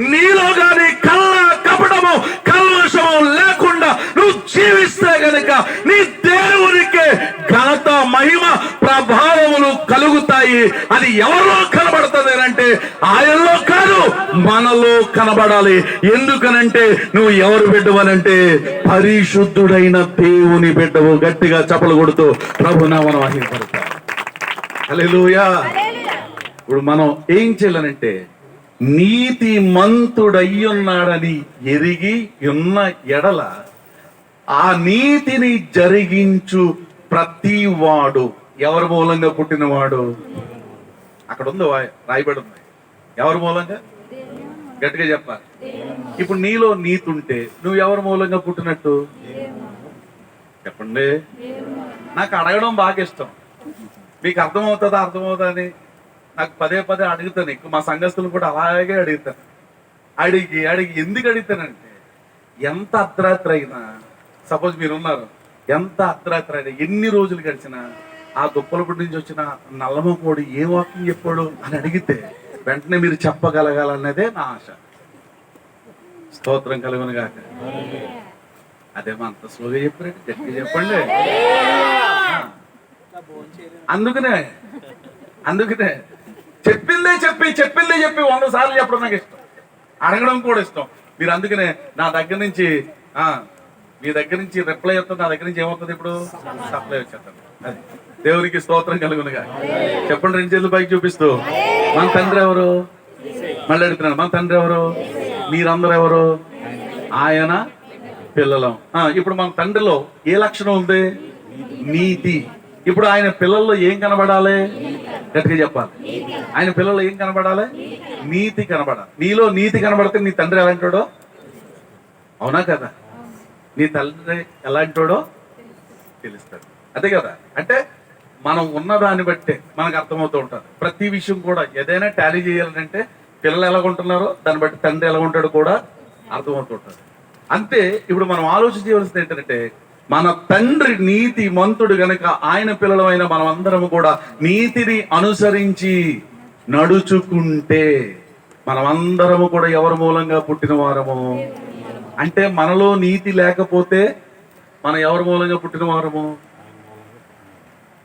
నీలో గాని కళ్ళ కపటము కల్మషము లేకుండా నువ్వు జీవిస్తే గనుక నీ దేవునికి ఘనత మహిమ ప్రభావములు కలుగుతాయి. అది ఎవరిలో కనబడుతుంది అంటే ఆయనలో కాదు మనలో కనబడాలి. ఎందుకనంటే నువ్వు ఎవరు బిడ్డవనంటే పరిశుద్ధుడైన దేవుని బిడ్డవు. గట్టిగా చప్పలు కొడుతూ ప్రభునామను మహిమపడతావు హల్లెలూయా. ఇప్పుడు మనం ఏం చేయాలనంటే నీతి మంతుడయ్యున్నాడని ఎరిగి ఉన్న ఎడల ఆ నీతిని జరిగించు ప్రతివాడు. ఎవరి మూలంగా పుట్టినవాడు? అక్కడ ఉంది రాయబడి ఉంది. ఎవరి మూలంగా? గట్టిగా చెప్పాలి. ఇప్పుడు నీలో నీతి ఉంటే నువ్వు ఎవరి మూలంగా పుట్టినట్టు? చెప్పండి. నాకు అడగడం బాగా ఇష్టం. మీకు అర్థమవుతుందా అర్థమవుతుందా అని? నాకు పదే పదే అడుగుతాను ఎక్కువ. మా సంఘస్థులు కూడా అలాగే అడుగుతాను అడిగి అడిగి ఎందుకు అడుగుతానంటే ఎంత అర్ధరాత్రి అయినా సపోజ్ మీరు ఉన్నారు ఎంత అర్ధరాత్రి అయినా ఎన్ని రోజులు గడిచినా ఆ దుప్పలపూడి నుంచి వచ్చిన నల్లమకోడు ఏ వాక్యం చెప్పాడు అని అడిగితే వెంటనే మీరు చెప్పగలగాలన్నదే నా ఆశ. స్తోత్రం కలుగును గాక. అదేమో అంత స్లోగా చెప్పారంటే గట్టిగా చెప్పండి. అందుకనే అందుకనే చెప్పిందే చెప్పి చెప్పిందే చెప్పి వంద సార్లు చెప్పడం నాకు ఇష్టం. అడగడం కూడా ఇష్టం. మీరు అందుకనే నా దగ్గర నుంచి మీ దగ్గర నుంచి రిప్లై వస్తుంది నా దగ్గర నుంచి ఏమవుతుంది ఇప్పుడు? సప్లై వచ్చేస్తాను అది. దేవునికి స్తోత్రం కలుగునుగా. చెప్పండి రెండు చేతులు పైకి చూపిస్తూ. మన తండ్రి ఎవరు? మళ్ళీ అడుగుతున్నాను. మన తండ్రి ఎవరు? మీరందరూ ఎవరు? ఆయన పిల్లలం. ఇప్పుడు మన తండ్రిలో ఏ లక్షణం ఉంది? నీతి. ఇప్పుడు ఆయన పిల్లల్లో ఏం కనబడాలి? గట్టిగా చెప్పాలి. ఆయన పిల్లలు ఏం కనబడాలి? నీతి కనబడాలి. నీలో నీతి కనబడితే నీ తండ్రి ఎలాంటాడో అవునా కదా? నీ తండ్రి ఎలాంటోడో తెలుస్తాడు. అదే కదా? అంటే మనం ఉన్న దాన్ని బట్టే మనకు అర్థమవుతూ ఉంటుంది. ప్రతి విషయం కూడా ఏదైనా టాలీ చేయాలంటే పిల్లలు ఎలా ఉంటున్నారో దాన్ని బట్టి తండ్రి ఎలా ఉంటాడో కూడా అర్థమవుతూ ఉంటుంది. అంతే ఇప్పుడు మనం ఆలోచించవలసింది ఏంటంటే మన తండ్రి నీతి మంతుడు గనక ఆయన పిల్లలమైన మనం కూడా నీతిని అనుసరించి నడుచుకుంటే మనమందరము కూడా ఎవరి మూలంగా పుట్టిన వారము? అంటే మనలో నీతి లేకపోతే మనం ఎవరి మూలంగా పుట్టిన వారము?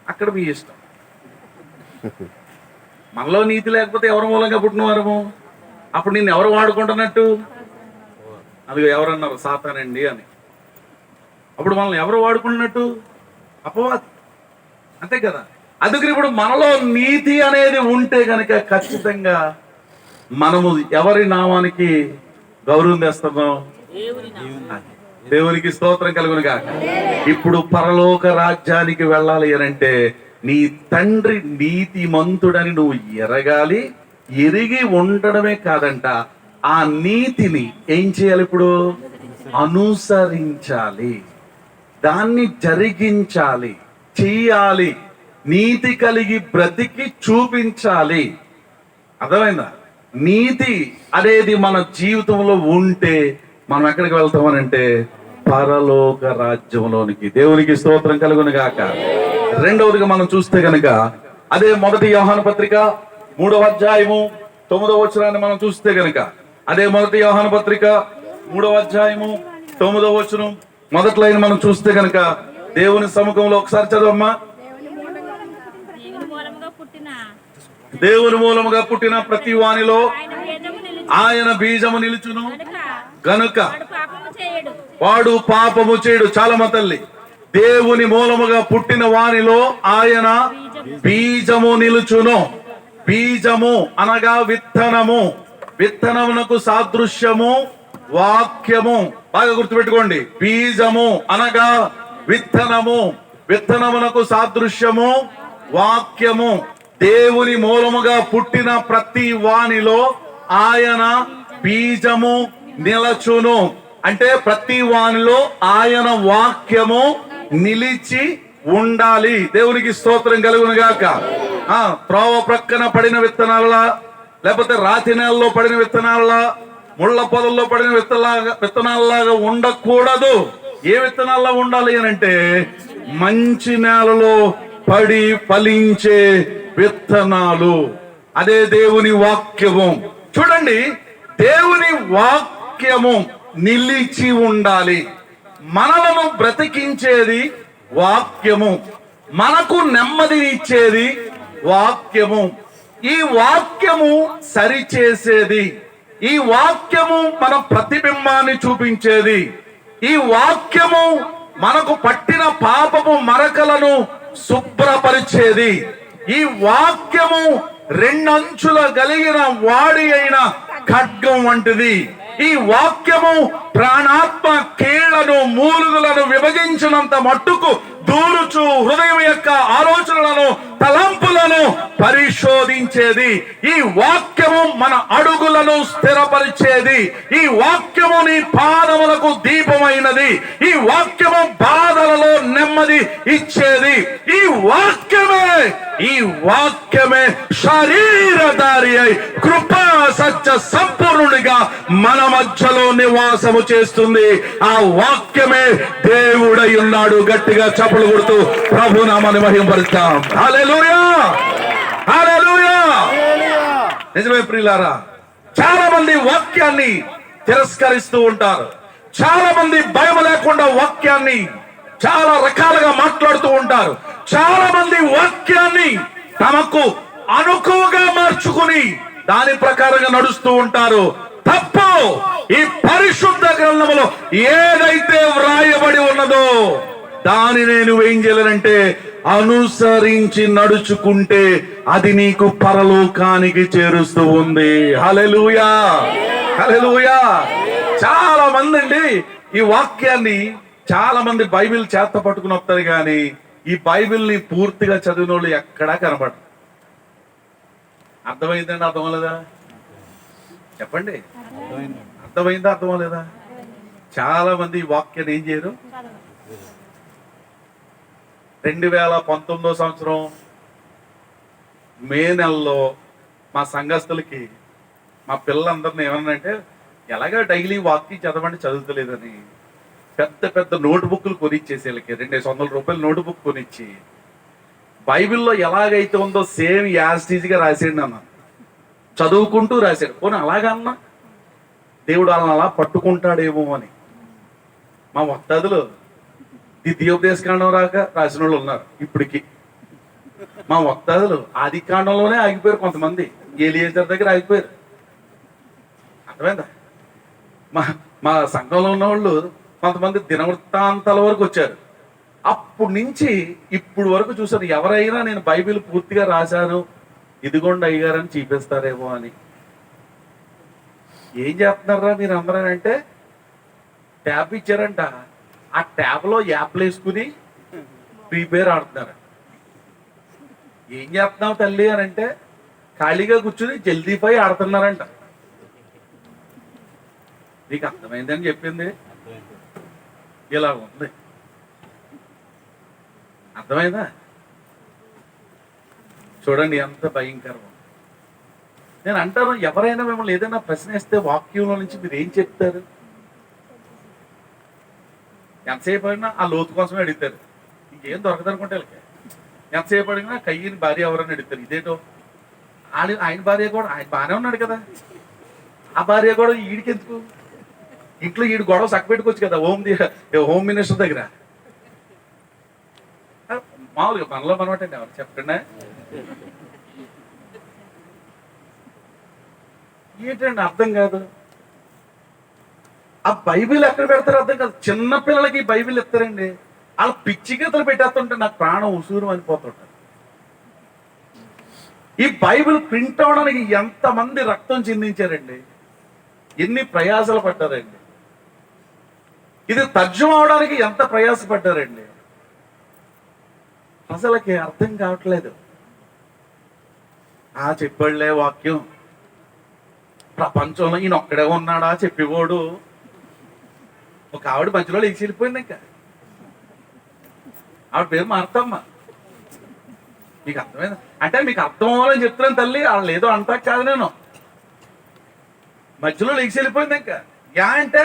అక్కడ మీ ఇష్టం. మనలో నీతి లేకపోతే ఎవరి మూలంగా పుట్టిన వారము? అప్పుడు నిన్ను ఎవరు వాడుకుంటున్నట్టు? అది ఎవరన్నారు సాతానండి అని. అప్పుడు మనల్ని ఎవరు వాడుకున్నట్టు? అపవాది. అంతే కదా? అందుకని ఇప్పుడు మనలో నీతి అనేది ఉంటే గనక ఖచ్చితంగా మనము ఎవరి నామానికి గౌరవం తెస్తున్నాం దేవునికి స్తోత్రం కలుగును కాక ఇప్పుడు పరలోక రాజ్యానికి వెళ్ళాలి అని అంటే నీ తండ్రి నీతిమంతుడని నువ్వు ఎరగాలి ఎరిగి ఉండడమే కాదంట ఆ నీతిని ఏం చేయాలి ఇప్పుడు? అనుసరించాలి. దాన్ని జరిగించాలి చేయాలి నీతి కలిగి బ్రతికి చూపించాలి. అర్థమైందా? నీతి అనేది మన జీవితంలో ఉంటే మనం ఎక్కడికి వెళ్తామనంటే పరలోక రాజ్యంలోనికి. దేవునికి స్తోత్రం కలుగును గాక రెండవదిగా మనం చూస్తే కనుక అదే మొదటి వ్యవహాన పత్రిక మూడవ అధ్యాయము తొమ్మిదవ వచనాన్ని మనం చూస్తే కనుక అదే మొదటి వ్యవహాన పత్రిక మూడవ అధ్యాయము తొమ్మిదవ వచనం మొదటి లైన్ మనం చూస్తే కనుక దేవుని సముఖంలో ఒకసారి చదవమ్మా. దేవుని మూలముగా పుట్టిన దేవుని మూలముగా పుట్టిన ప్రతి వానిలో ఆయన బీజము నిలుచును. కనుక గనుక వాడు పాపము చేయడు. వాడు పాపము చేయడు చాలా మా తల్లి దేవుని మూలముగా పుట్టిన వానిలో ఆయన బీజము నిలుచును. బీజము అనగా విత్తనము. విత్తనమునకు సాదృశ్యము. వాక్యము బాగా గుర్తుపెట్టుకోండి. బీజము అనగా విత్తనము. విత్తనమునకు సాదృశ్యము వాక్యము. దేవుని మూలముగా పుట్టిన ప్రతి వానిలో ఆయన బీజము నిలచును. అంటే ప్రతి వానిలో ఆయన వాక్యము నిలిచి ఉండాలి. దేవునికి స్తోత్రం కలుగును గాక త్రోవ ప్రక్కన పడిన విత్తనాల లేకపోతే రాతి నెలలో పడిన విత్తనాల ముళ్ళ పొదల్లో పడిన విత్తనాలాగా విత్తనాలలాగా ఉండకూడదు. ఏ విత్తనాల్లో ఉండాలి అని అంటే మంచి నేలలో పడి ఫలించే విత్తనాలు. అదే దేవుని వాక్యము. చూడండి దేవుని వాక్యము నిలిచి ఉండాలి. మనలను బ్రతికించేది వాక్యము. మనకు నెమ్మదినిచ్చేది వాక్యము. ఈ వాక్యము సరిచేసేది ఈ వాక్యము మన ప్రతిబింబాన్ని చూపించేది. ఈ వాక్యము మనకు పట్టిన పాపము మరకలను శుభ్రపరిచేది. ఈ వాక్యము రెండంచుల కలిగిన వాడి అయిన ఖడ్గం వంటిది. ఈ వాక్యము ప్రాణాత్మ కీళ్ళను మూలుగులను విభజించినంత మట్టుకు దూరుచు హృదయం యొక్క ఆలోచనలను తలంపులను పరిశోధించేది. ఈ వాక్యము మన అడుగులను స్థిరపరిచేది. ఈ వాక్యము నీ పాదములకు దీపమైనది. ఈ వాక్యము బాధలలో నెమ్మది ఇచ్చేది. ఈ వాక్యమే ఈ వాక్యమే శరీరధారి అయి కృపా సత్య సంపూర్ణుడిగా మన మధ్యలో నివాసము చేస్తుంది. ఆ వాక్యమే దేవుడై ఉన్నాడు. గట్టిగా చప్పులు కొడుతూ ప్రభు నామాన్ని మహింపరుస్తాం. నిజమే ప్రియులారా చాలా మంది వాక్యాన్ని తిరస్కరిస్తూ ఉంటారు. చాలా మంది భయం లేకుండా వాక్యాన్ని చాలా రకాలుగా మాట్లాడుతూ ఉంటారు. చాలా మంది వాక్యాన్ని తమకు అనుకువగా మార్చుకుని దాని ప్రకారంగా నడుస్తూ ఉంటారు. తప్పు. ఈ పరిశుద్ధ గ్రంథములో ఏదైతే వ్రాయబడి ఉన్నదో దాని నేను ఏం చేయాలంటే అనుసరించి నడుచుకుంటే అది నీకు పరలోకానికి చేరుస్తూ ఉంది. హలెలూయా హలెలూయా చాలా మంది అండి ఈ వాక్యాన్ని చాలా మంది బైబిల్ చేత పట్టుకుని వస్తారు కానీ ఈ బైబిల్ని పూర్తిగా చదివిన వాళ్ళు ఎక్కడా కనబడరు. అర్థమైందండి అర్థం లేదా చెప్పండి. అర్థమైందా? అర్థమలేదా చాలా మంది ఈ వాక్యాన్ని ఏం చేయరు? రెండు వేల పంతొమ్మిదో సంవత్సరం మే నెలలో మా సంఘస్థులకి మా పిల్లలందరినీ ఏమన్నంటే ఎలాగ డైలీ వాక్యం చదవండి చదువుతలేదని పెద్ద పెద్ద నోట్ బుక్లు కొనిచ్చేసి వీళ్ళకి రెండేసి వందల రూపాయలు నోట్ బుక్ కొనిచ్చి బైబిల్లో ఎలాగైతే ఉందో సేమ్ యాస్టీజ్గా రాసేయండి అన్న చదువుకుంటూ రాశాడు. పోనీ అలాగన్నా దేవుడు వాళ్ళని అలా పట్టుకుంటాడేమో అని. మా వక్తాదులు ద్వితీయోపదేశ కాండం రాక రాసిన వాళ్ళు ఉన్నారు ఇప్పటికి. మా వక్తాదులు ఆది కాండంలోనే ఆగిపోయారు కొంతమంది. ఏలియేజర్ దగ్గర ఆగిపోయారు. అర్థమైందా? మా మా సంఘంలో ఉన్న వాళ్ళు కొంతమంది దినవృత్తాంతాల వరకు వచ్చారు. అప్పుడు నుంచి ఇప్పుడు వరకు చూసారు ఎవరైనా నేను బైబిల్ పూర్తిగా రాశాను ఇదిగోండి అయ్యారని చూపిస్తారేమో అని. ఏం చేస్తున్నారా మీరు అందరూ అంటే? ట్యాబ్ ఇచ్చారంట. ఆ ట్యాబ్లో యాప్లు వేసుకుని ప్రీపేర్ ఆడుతున్నారు. ఏం చేస్తున్నావు తల్లి అని అంటే ఖాళీగా కూర్చుని జల్దీ పై ఆడుతున్నారంట. నీకు అర్థమైందని చెప్పింది? ఇలా ఉంది. అర్థమైందా? చూడండి ఎంత భయంకరం. నేను అంటాను ఎవరైనా మిమ్మల్ని ఏదైనా ప్రశ్న వేస్తే వాక్యంలో నుంచి మీరు ఏం చెప్తారు? ఎంతసేపు అయినా ఆ లోతు కోసమే అడుగుతారు. ఇంకేం దొరకదనుకుంటే వీళ్ళకి. ఎంతసేపు అడిగినా కయ్యని భార్య ఎవరని అడుగుతారు. ఇదేటో? ఆయన ఆయన భార్య కూడా ఆయన బాగానే ఉన్నాడు కదా. ఆ భార్య కూడా ఈడికి ఎందుకు ఇంట్లో ఈడు గొడవ సక్క పెట్టుకోవచ్చు కదా హోమ్ హోమ్ మినిస్టర్ దగ్గర. మామూలుగా మనలో మనమాట ఎవరు చెప్పండి ఏంటండి అర్థం కాదు? ఆ బైబిల్ ఎక్కడ పెడతారో అర్థం కాదు. చిన్న పిల్లలకి బైబిల్ ఇస్తారండి. వాళ్ళ పిచ్చి గీతలు పెట్టేస్తుంటే నాకు ప్రాణం ఉసూరు అనిపోతుంటారు ఈ బైబిల్ ప్రింట్ అవడానికి ఎంతమంది రక్తం చిందించారండి? ఎన్ని ప్రయాసాలు పడ్డారండి? ఇది తర్జం అవడానికి ఎంత ప్రయాసపడ్డారండి ప్రజలకి అర్థం కావట్లేదు. ఆ చెప్పాడులే వాక్యం. ప్రపంచంలో ఈయన ఒక్కడే ఉన్నాడా చెప్పేవాడు. ఒక ఆవిడ మధ్యలో లేచి వెళ్ళిపోయింది ఇంకా. ఆవిడ పేరు మార్తమ్మ. మీకు అర్థమైంది? అంటే మీకు అర్థం అవ్వాలని చెప్తున్నాను తల్లి వాళ్ళు ఏదో అంటా కాదు నేను. మధ్యలో లేచి వెళ్ళిపోయింది ఇంకా. యా అంటే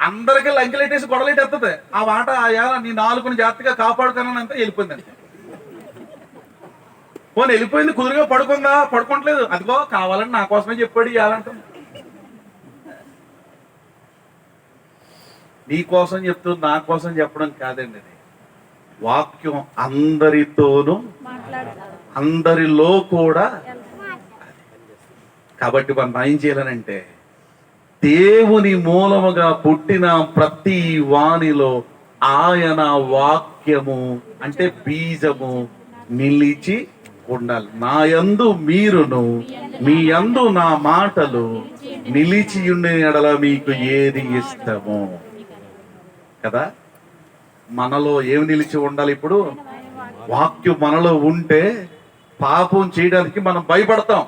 అందరికి లంకెలెట్టేసి గొడవలెట్టేస్తుంది ఆ వాట ఆ యాల నీ నాలుగుని జాగ్రత్తగా కాపాడుతానంతా వెళ్ళిపోయింది అంతే. పోనీ వెళ్ళిపోయింది కుదురుగా పడుకుందా? పడుకుంటలేదు. అదిగో కావాలని నా కోసమే చెప్పాడు ఇవ్వాలంటుంది నీ కోసం చెప్తుంది నా కోసం చెప్పడం కాదండి అది వాక్యం అందరితోనూ అందరిలో కూడా కాబట్టి మనం ఏం చేయాలనంటే దేవుని మూలముగా పుట్టిన ప్రతి వాణిలో ఆయన వాక్యము అంటే బీజము నిలిచి ఉండాలి. నా యందు మీరును మీ యందు నా మాటలు నిలిచి ఎడల మీకు ఏది ఇష్టము? కదా? మనలో ఏమి నిలిచి ఉండాలి ఇప్పుడు? వాక్యం మనలో ఉంటే పాపం చేయడానికి మనం భయపడతాం.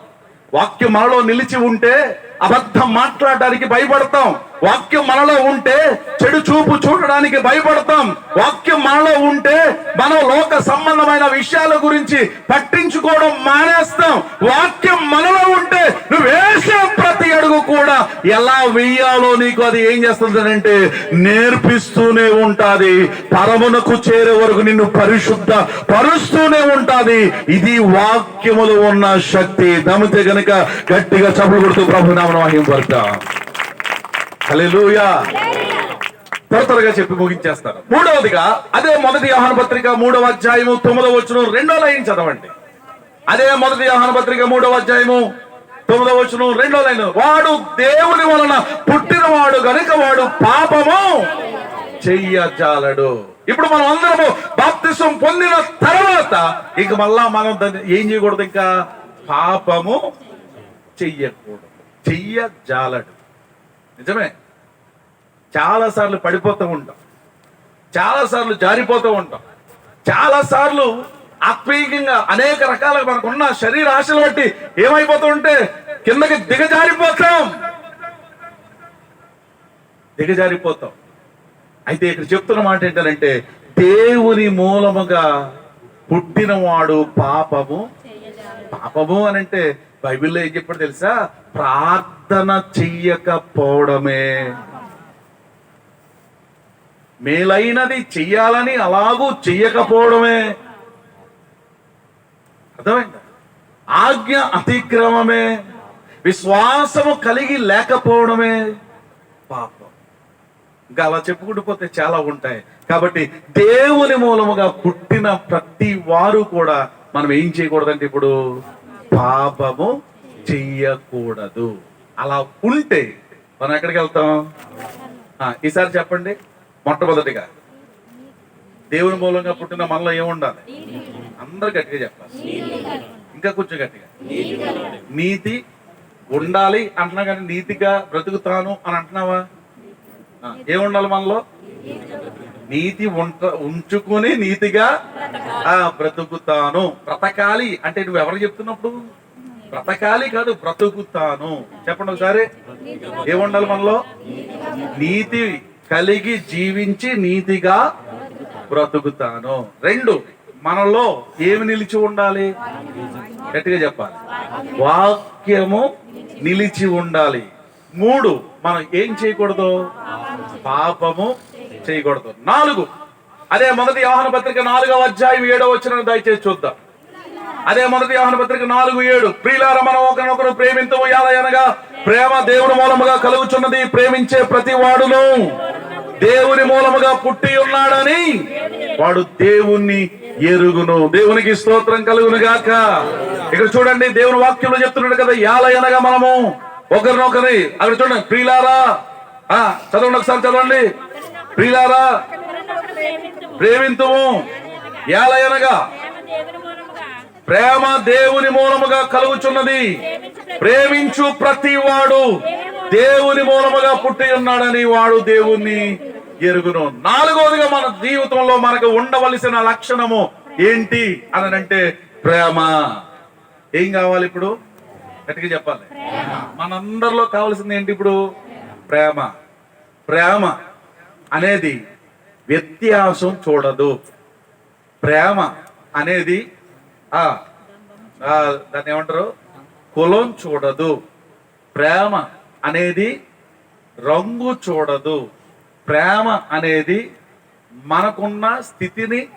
వాక్యం మనలో నిలిచి ఉంటే అబద్ధం మాట్లాడడానికి భయపడతాం. వాక్యం మనలో ఉంటే చెడు చూపు చూడడానికి భయపడతాం. వాక్యం మనలో ఉంటే మనం లోక సంబంధమైన విషయాల గురించి పట్టించుకోవడం మానేస్తాం. వాక్యం మనలో ఉంటే నువ్వు వేసే ప్రతి అడుగు కూడా ఎలా వెయ్యాలో నీకు అది ఏం చేస్తుంది నేర్పిస్తూనే ఉంటాది. పరమునకు చేరే వరకు నిన్ను పరిశుద్ధ పరుస్తూనే ఉంటాది. ఇది వాక్యములు ఉన్న శక్తి. దమితే గనుక గట్టిగా చప్పుడు కొడుతూ ప్రభు నామన హల్లెలూయా. త్వర త్వరగా చెప్పి ముగించేస్తాను. మూడవదిగా అదే మొదటి ఆహ్వాన పత్రిక మూడవ అధ్యాయము తొమ్మిదవ వచ్చును రెండో లైన్ చదవండి. అదే మొదటి ఆహ్వాన పత్రిక మూడవ అధ్యాయము తొమ్మిదవ వచ్చును రెండో లైన్. వాడు దేవుని వలన పుట్టినవాడు గనుక వాడు పాపము చెయ్యజాలడు. ఇప్పుడు మనం అందరము బాప్తిసం పొందిన తర్వాత ఇక మళ్ళా మనం దాన్ని ఏం చేయకూడదు ఇంకా? పాపము చెయ్యకూడదు. చెయ్యజాలడు. నిజమే. చాలా సార్లు పడిపోతూ ఉంటాం. చాలా సార్లు జారిపోతూ ఉంటాం. చాలా సార్లు ఆత్మీయంగా అనేక రకాలుగా మనకున్న శరీర ఆశలు బట్టి ఏమైపోతూ ఉంటే కిందకి దిగజారిపోతాం. దిగజారిపోతాం. అయితే ఇక్కడ చెప్తున్న మాట ఏంటంటే దేవుని మూలముగా పుట్టినవాడు పాపము పాపము అని అంటే బైబిల్లో ఏం చెప్పాడు తెలుసా? ప్రార్థన చెయ్యకపోవడమే. మేలైనది చెయ్యాలని అలాగూ చెయ్యకపోవడమే. అర్థమైందా? ఆజ్ఞ అతిక్రమమే. విశ్వాసము కలిగి లేకపోవడమే. పాపం. ఇంకా అలా చెప్పుకుంటూ పోతే చాలా ఉంటాయి. కాబట్టి దేవుని మూలముగా పుట్టిన ప్రతి వారు కూడా మనం ఏం చేయకూడదంటే ఇప్పుడు పాపము చెయ్యకూడదు. అలా ఉంటే మనం ఎక్కడికి వెళ్తాం? ఈసారి చెప్పండి. మొట్టమొదటిగా దేవుని మూలంగా పుట్టిన మనలో ఏముండాలి? అందరు గట్టిగా చెప్పాలి. ఇంకా కొంచెం గట్టిగా. నీతి ఉండాలి అంటున్నా కానీ నీతిగా బ్రతుకుతాను అని అంటున్నావా? ఏముండాలి మనలో? నీతి ఉంట ఉంచుకొని నీతిగా బ్రతుకుతాను. బ్రతకాలి అంటే నువ్వు ఎవరు చెప్తున్నప్పుడు? బ్రతకాలి కాదు బ్రతుకుతాను. చెప్పండి ఒకసారి. ఏముండాలి మనలో? నీతి కలిగి జీవించి నీతిగా బ్రతుకుతాను. రెండు మనలో ఏమి నిలిచి ఉండాలి? గట్టిగా చెప్పాలి. వాక్యము నిలిచి ఉండాలి. మూడు మనం ఏం చేయకూడదు? పాపము చేయకూడదు. నాలుగు. అదే మొదటి ఆహ్వాన పత్రిక నాలుగవ అధ్యాయం ఏడో వచ్చిన దయచేసి చూద్దాం. అదే మొదటి ఆహ్వాన పత్రిక నాలుగు ఏడు. ప్రియులార మనం ఒకరినొకరు ప్రేమింతము యాలయనగా ప్రేమ దేవుని మూలముగా కలుగుచున్నది. ప్రేమించే ప్రతి వాడును. దేవుని మూలముగా పుట్టి ఉన్నాడని వాడు దేవుణ్ణి ఎరుగును. దేవునికి స్తోత్రం కలుగును గాక ఇక్కడ చూడండి దేవుని వాక్యంలో చెప్తున్నాడు కదా యాలయనగా మనము ఒకరినొకరి. అక్కడ చూడండి ప్రియులారా. చదవండి ఒకసారి చదవండి. ప్రియులారా. ప్రేమింతుము. యాలయనగా ప్రేమ దేవుని మూలముగా కలుగుచున్నది. ప్రేమించు ప్రతి వాడు దేవుని మూలముగా పుట్టి ఉన్నాడని వాడు దేవుణ్ణి ఎరుగును. నాలుగోదిగా మన జీవితంలో మనకు ఉండవలసిన లక్షణము ఏంటి అని అంటే ప్రేమ. ఏం కావాలి ఇప్పుడు? గట్టిగా చెప్పాలి. మనందరిలో కావాల్సింది ఏంటి ఇప్పుడు? ప్రేమ. ప్రేమ. అనేది వ్యత్యాసం చూడదు. ప్రేమ అనేది ఆ దాన్ని ఏమంటారు? కులం చూడదు. ప్రేమ అనేది రంగు చూడదు. ప్రేమ అనేది మనకున్న స్థితిని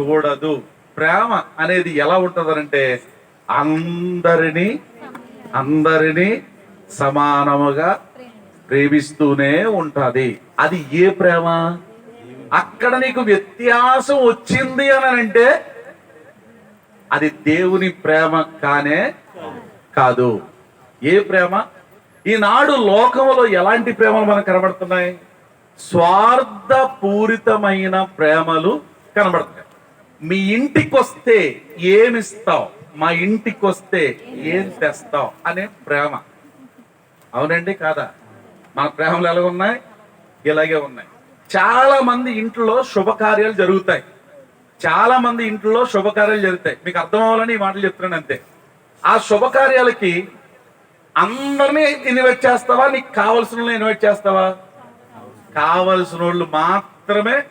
చూడదు. ప్రేమ అనేది ఎలా ఉంటుందనంటే అందరినీ అందరినీ సమానముగా ప్రేమిస్తూనే ఉంటుంది. అది ఏ ప్రేమ? అక్కడ నీకు వ్యత్యాసం వచ్చింది అని అంటే అది దేవుని ప్రేమ కానే కాదు. ఏ ప్రేమ? ఈనాడు లోకంలో ఎలాంటి ప్రేమలు మనకు కనబడుతున్నాయి? స్వార్థపూరితమైన ప్రేమలు కనబడుతున్నాయి. మీ ఇంటికి వస్తే ఏమిస్తావు? మా ఇంటికి వస్తే ఏం తెస్తావు? అనే ప్రేమ. అవునండి కాదా? మన ప్రేమలు ఎలా ఉన్నాయి? ఇలాగే ఉన్నాయి. చాలా మంది ఇంట్లో శుభకార్యాలు జరుగుతాయి. చాలా మంది ఇంట్లో శుభకార్యాలు జరుగుతాయి. మీకు అర్థం అవ్వాలని ఈ మాటలు చెప్తున్నాను అంతే. ఆ శుభకార్యాలకి అందరినీ ఇన్వైట్ చేస్తావా? నీకు కావలసిన వాళ్ళని ఇన్వైట్ చేస్తావా? కావలసిన వాళ్ళు మాత్రమే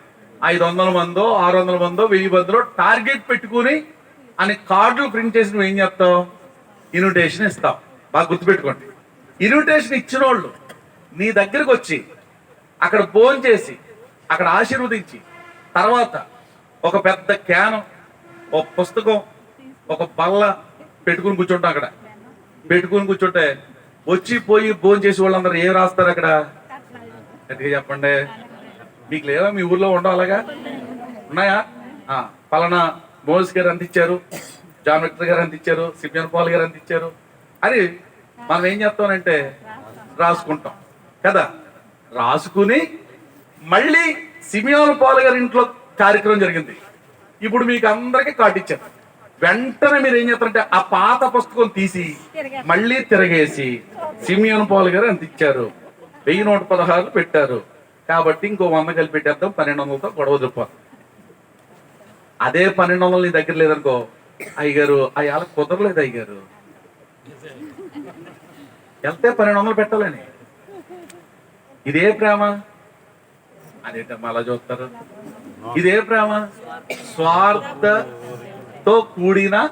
ఐదు వందల మందో ఆరు వందల మందో వెయ్యి మందిలో టార్గెట్ పెట్టుకుని అని కార్డులు ప్రింట్ చేసి నువ్వు ఏం చేస్తావు? ఇన్విటేషన్ ఇస్తావు. బాగా గుర్తుపెట్టుకోండి. ఇన్విటేషన్ ఇచ్చిన వాళ్ళు నీ దగ్గరకు వచ్చి అక్కడ భోంచేసి చేసి అక్కడ ఆశీర్వదించి. తర్వాత ఒక పెద్ద క్యాను ఒక పుస్తకం ఒక బల్ల పెట్టుకుని కూర్చుంటాం అక్కడ. పెట్టుకుని కూర్చుంటే వచ్చి పోయి భోజనం చేసి వాళ్ళందరూ ఏం రాస్తారు అక్కడ? గట్టిగా చెప్పండి. మీకు లేదా? మీ ఊర్లో ఉండవు అలాగా? ఉన్నాయా? పలానా మోల్స్ గారు అందించారు జాన్ విక్టర్ గారు అందించారు సిపిఎన్ పాల్ గారు అందించారు అని మనం ఏం చేస్తామంటే రాసుకుంటాం. కదా? రాసుకుని మళ్ళీ సిమియోన్ పాల్ గారి ఇంట్లో కార్యక్రమం జరిగింది. ఇప్పుడు మీకు అందరికీ కార్డు ఇచ్చారు వెంటనే మీరు ఏం చేస్తారంటే ఆ పాత పుస్తకం తీసి మళ్ళీ తిరగేసి సిమియోన్ పాల్ గారు అంత ఇచ్చారు. వెయ్యి నూట పదహారు పెట్టారు. కాబట్టి ఇంకో వంద కలిపి పెట్టేద్దాం పన్నెండు వందలతో గొడవ చెప్పాలి అదే పన్నెండు వందలు నీ దగ్గర లేదనుకో అయ్యగారు అయ్యాల కుదరలేదు అయ్యగారు. వెళ్తే పన్నెండు వందలు పెట్టాలని. ఇదే ప్రేమ? అదేంటమ్మా అలా చూస్తారు? ఇదే ప్రేమ? స్వార్థతో కూడిన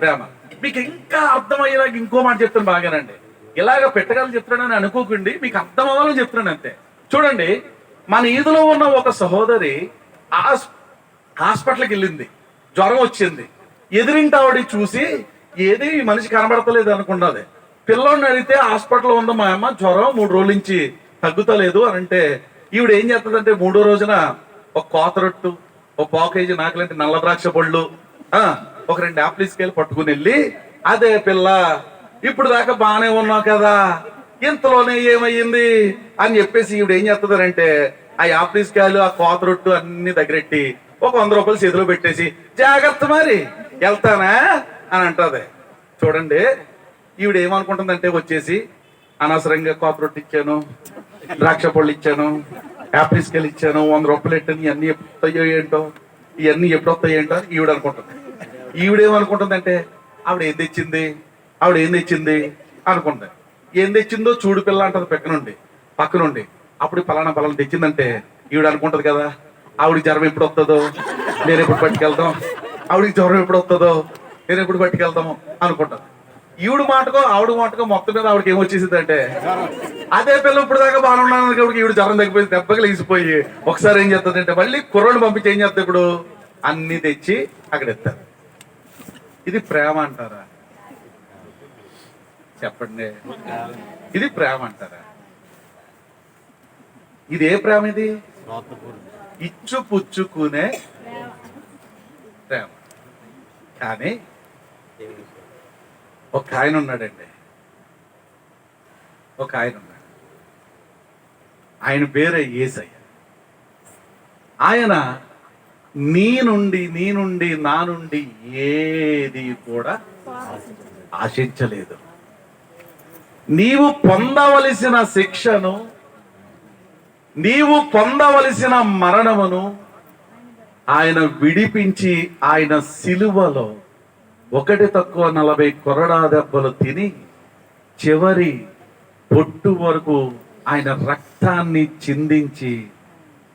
ప్రేమ. మీకు ఇంకా అర్థమయ్యేలాగా ఇంకో మాట చెప్తాను బాగానండి. ఇలాగ పెట్టగలని చెప్తున్నానని అనుకోకండి మీకు అర్థం అవ్వాలని చెప్తున్నాను అంతే. చూడండి మన ఈదులో ఉన్న ఒక సహోదరి హాస్- హాస్పిటల్కి వెళ్ళింది. జ్వరం వచ్చింది. ఎదిరింటి ఆవిడ చూసి ఏది మనిషి కనబడతలేదు అనుకున్నది పిల్లోడిని అడిగితే హాస్పిటల్ ఉందమ్మా మా అమ్మ జ్వరం మూడు రోజుల నుంచి తగ్గుతలేదు అని అంటే ఈవిడ ఏం చేస్తుందంటే మూడో రోజున ఒక కోత రొట్టు ఒక పావు కేజీ నాకులంటే నల్ల ద్రాక్ష పళ్ళు ఆ, ఒక రెండు యాపిల్ స్కేల్ పట్టుకుని వెళ్ళి అదే పిల్ల ఇప్పుడు దాకా బాగానే ఉన్నావు కదా ఇంతలోనే ఏమయ్యింది? అని చెప్పేసి ఈవిడ ఏం చేస్తుందంటే ఆ యాపిల్ స్కాయలు ఆ కోత రొట్టు అన్ని దగ్గరెట్టి ఒక వంద రూపాయలు చేతిలో పెట్టేసి జాగ్రత్త మరి వెళ్తానా? అని అంటది. చూడండి ఈవిడ ఏమనుకుంటుందంటే వచ్చేసి అనవసరంగా కోత రొట్టు ఇచ్చాను ద్రాక్ష పళ్ళు ఇచ్చాను యాపిల్ ఇచ్చాను వంద రూపాయలు ఇట్టాను ఇవన్నీ ఎప్పుడు ఏంటో ఇవన్నీ ఎప్పుడు ఏంటో ఈవిడ అనుకుంటుంది ఈవిడ ఆవిడ ఏం తెచ్చింది? ఆవిడ ఏం తెచ్చింది? అనుకుంటుంది. ఏం తెచ్చిందో చూడు పిల్ల అంటది పక్క నుండి పక్క నుండి అప్పుడు పలానా పలానా తెచ్చిందంటే ఈవిడ అనుకుంటది కదా ఆవిడ జ్వరం ఎప్పుడు వస్తుందో నేను ఎప్పుడు పట్టుకెళ్తాం ఆవిడకి జ్వరం ఎప్పుడు వస్తుందో నేను ఎప్పుడు పట్టుకెళ్తాము అనుకుంటాను ఈవిడు మాటకో ఆవిడ మాటకో మొత్తం మీద ఆవిడకి ఏమొచ్చేసింది అంటే అదే పిల్ల ఇప్పుడు దాకా బాగానే ఉన్నాను కాబట్టి ఈవిడ జ్వరం తగ్గిపోయి దెబ్బకి లేచిపోయి ఒకసారి ఏం చేస్తుంది అంటే మళ్ళీ కుర్రోడు పంపించి ఏం చేస్తుంది ఇప్పుడు? అన్ని తెచ్చి అక్కడ ఎత్తారు. ఇది ప్రేమ అంటారా? చెప్పండి. ఇది ప్రేమ అంటారా? ఇది ఏ ప్రేమ ఇది? ఇచ్చు పుచ్చుకునే ప్రేమ. కానీ ఒక ఆయన ఉన్నాడండి. ఒక ఆయన ఉన్నాడు. ఆయన పేరే ఏసయ్య. ఆయన నీ నుండి నీ నుండి నా నుండి ఏది కూడా ఆశించలేదు. నీవు పొందవలసిన శిక్షను నీవు పొందవలసిన మరణమును ఆయన విడిపించి ఆయన సిలువలో ఒకటి తక్కువ నలభై కొరడా దెబ్బలు తిని చివరి పొట్టు వరకు ఆయన రక్తాన్ని చిందించి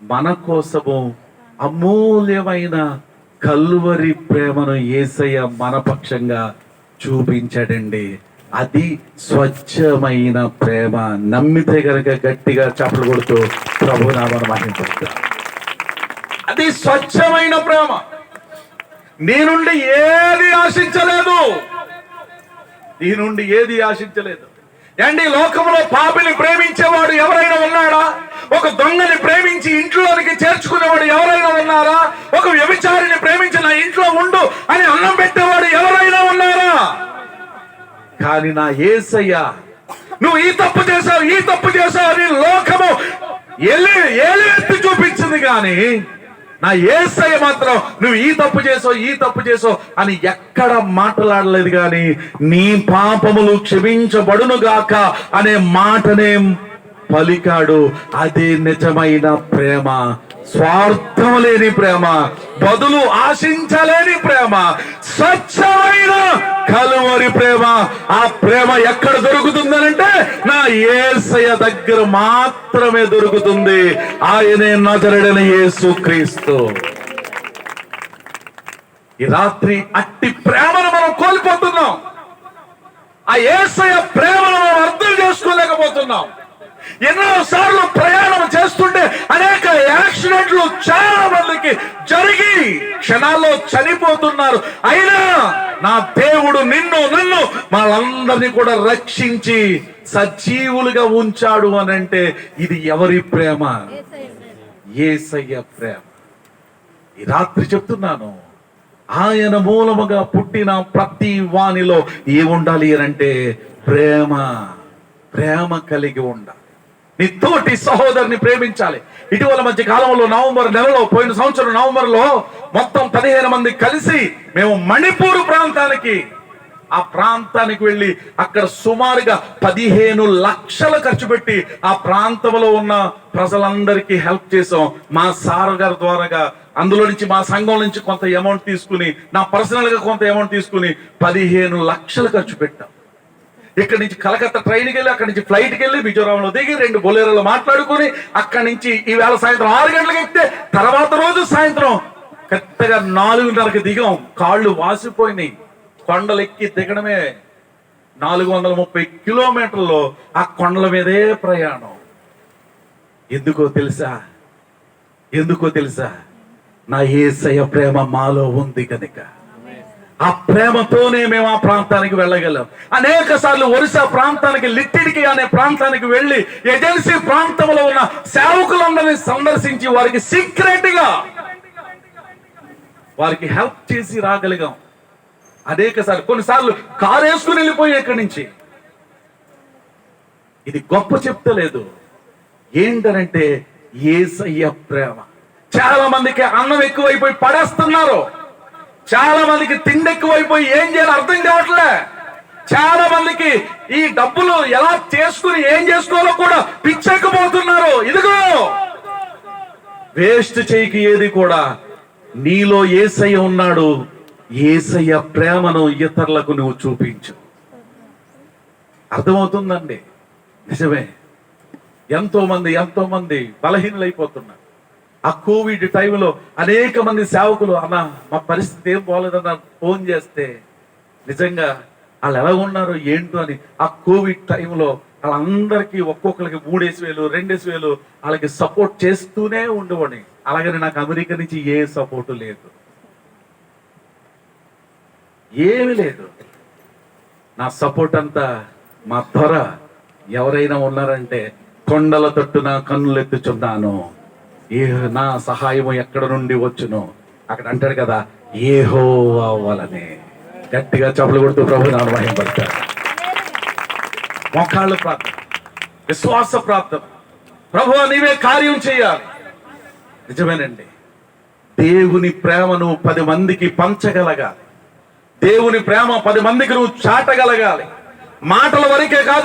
మన కోసము అమూల్యమైన కల్వరి ప్రేమను ఏసయ్య మనపక్షంగా చూపించడండి చూపించాడండి. అది స్వచ్ఛమైన ప్రేమ. నమ్మితే గనక గట్టిగా చప్పలు కొడుతూ ప్రభునామను మహింపడతాం అది స్వచ్ఛమైన ప్రేమ. నీ నుండి ఏది ఆశించలేదు. నీ నుండి ఏది ఆశించలేదు. అండి లోకంలో పాపిని ప్రేమించేవాడు ఎవరైనా ఉన్నాడా? ఒక దొంగని ప్రేమించి ఇంట్లోనికి చేర్చుకునేవాడు ఎవరైనా ఉన్నారా? ఒక వ్యభిచారిని ప్రేమించి నా ఇంట్లో ఉండు అని అన్నం పెట్టేవాడు ఎవరైనా ఉన్నారా? కానీ నా ఏసయ్యా నువ్వు ఈ తప్పు చేసావు ఈ తప్పు చేసావు అని లోకము ఎల్లి ఏలి ఎత్తి చూపించింది కానీ నా ఏసయ్య మాత్రం నువ్వు ఈ తప్పు చేసావు ఈ తప్పు చేసావు అని ఎక్కడ మాట్లాడలేదు కానీ నీ పాపములు క్షమించబడును గాక అనే మాటనే పలికాడు. అదే నిజమైన ప్రేమ. స్వార్థం లేని ప్రేమ. బదులు ఆశించలేని ప్రేమ. స్వచ్ఛమైన కలువరి ప్రేమ. ఆ ప్రేమ ఎక్కడ దొరుకుతుందనంటే నా ఏసయ దగ్గర మాత్రమే దొరుకుతుంది. ఆయనే నజరడని యేసు క్రీస్తు. ఈ రాత్రి అట్టి ప్రేమను మనం కోల్పోతున్నాం. ఆ ఏసయ ప్రేమను మనం అర్థం చేసుకోలేకపోతున్నాం. ఎన్నో సార్లు ప్రయాణం చేస్తుంటే అనేక యాక్సిడెంట్లు చాలా మందికి జరిగి క్షణాల్లో చనిపోతున్నారు. అయినా నా దేవుడు నిన్ను నన్ను వాళ్ళందరినీ కూడా రక్షించి సజీవులుగా ఉంచాడు అని అంటే ఇది ఎవరి ప్రేమ? ఏసయ్య ప్రేమ. ఈ రాత్రి చెప్తున్నాను. ఆయన మూలముగా పుట్టిన ప్రతి వానిలో ఏముండాలి అని అంటే ప్రేమ. ప్రేమ కలిగి ఉండాలి. నీ తోటి సహోదరుని ప్రేమించాలి. ఇటీవల మధ్య కాలంలో నవంబర్ నెలలో పోయిన సంవత్సరం నవంబర్లో మొత్తం పదిహేను మంది కలిసి మేము మణిపూర్ ప్రాంతానికి ఆ ప్రాంతానికి వెళ్ళి అక్కడ సుమారుగా పదిహేను లక్షలు ఖర్చు పెట్టి ఆ ప్రాంతంలో ఉన్న ప్రజలందరికీ హెల్ప్ చేసాం మా సార్ గారి ద్వారాగా అందులో నుంచి మా సంఘం నుంచి కొంత అమౌంట్ తీసుకుని నా పర్సనల్గా కొంత అమౌంట్ తీసుకుని పదిహేను లక్షలు ఖర్చు పెట్టాం. ఇక్కడ నుంచి కలకత్తా ట్రైన్కి వెళ్ళి అక్కడి నుంచి ఫ్లైట్కి వెళ్ళి మిజోరాంలో దిగి రెండు బొలేరోలో మాట్లాడుకుని అక్కడి నుంచి ఈవేళ సాయంత్రం ఆరు గంటలకు ఎక్కితే తర్వాత రోజు సాయంత్రం కరెక్ట్గా నాలుగున్నరకు దిగాం. కాళ్ళు వాసిపోయినాయి. కొండలు ఎక్కి దిగడమే నాలుగు వందల ముప్పై కిలోమీటర్లు ఆ కొండల మీదే ప్రయాణం. ఎందుకో తెలుసా? ఎందుకో తెలుసా? నా ఏసయ ప్రేమ మాలో ఉంది కనుక. ఆ ప్రేమతోనే మేము ఆ ప్రాంతానికి వెళ్ళగలం. అనేక సార్లు ఒరిస్సా ప్రాంతానికి లిట్టిడికి అనే ప్రాంతానికి వెళ్ళి ఏజెన్సీ ప్రాంతంలో ఉన్న సేవకులందరినీ సందర్శించి వారికి సీక్రెట్గా వారికి హెల్ప్ చేసి రాగలిగాం. అనేక సార్లు కొన్నిసార్లు కారు వేసుకుని వెళ్ళిపోయి ఇక్కడి నుంచి. ఇది గొప్ప చెప్తలేదు ఏంటనంటే ఏసయ్య ప్రేమ. చాలా మందికి అన్నం ఎక్కువైపోయి పడేస్తున్నారు. చాలా మందికి తిండి ఎక్కువైపోయి ఏం చేయాలో అర్థం కావట్లే. చాలా మందికి ఈ డబ్బులు ఎలా చేసుకుని ఏం చేసుకోవాలో కూడా పిచ్చెక్కిపోతున్నారు. ఇదిగో! వేస్ట్ చేయకి ఏది కూడా నీలో ఏసయ్య ఉన్నాడు. ఏసయ్య ప్రేమను ఇతరులకు నువ్వు చూపించు. అర్థమవుతుందండి? నిజమే. ఎంతో మంది ఎంతో మంది బలహీనులైపోతున్నారు. ఆ కోవిడ్ టైంలో అనేక మంది సేవకులు అన్న మా పరిస్థితి ఏం బాగోలేదన్న ఫోన్ చేస్తే నిజంగా వాళ్ళు ఎలా ఉన్నారు ఏంటో అని ఆ కోవిడ్ టైంలో వాళ్ళందరికీ ఒక్కొక్కరికి మూడేసి వేలు రెండేసి వేలు వాళ్ళకి సపోర్ట్ చేస్తూనే ఉండేవాడిని. అలాగని నాకు అమెరికా నుంచి ఏ సపోర్టు లేదు. ఏమీ లేదు. నా సపోర్ట్ అంతా మా త్వర ఎవరైనా ఉన్నారంటే కొండల తట్టున కన్నులు ఎత్తుచున్నాను ఏ నా సహాయము ఎక్కడ నుండి వచ్చును? అక్కడ అంటాడు కదా ఏహో అవ్వాలని గట్టిగా చపలు కొడుతూ ప్రభు నాను మహింపడతాడు మోకాళ్ళ ప్రార్థన విశ్వాస ప్రార్థన. ప్రభు నీవే కార్యం చేయాలి. నిజమేనండి. దేవుని ప్రేమను పది మందికి పంచగలగాలి. దేవుని ప్రేమ పది మందికి నువ్వు చాటగలగాలి. మాటల వరకే కాదు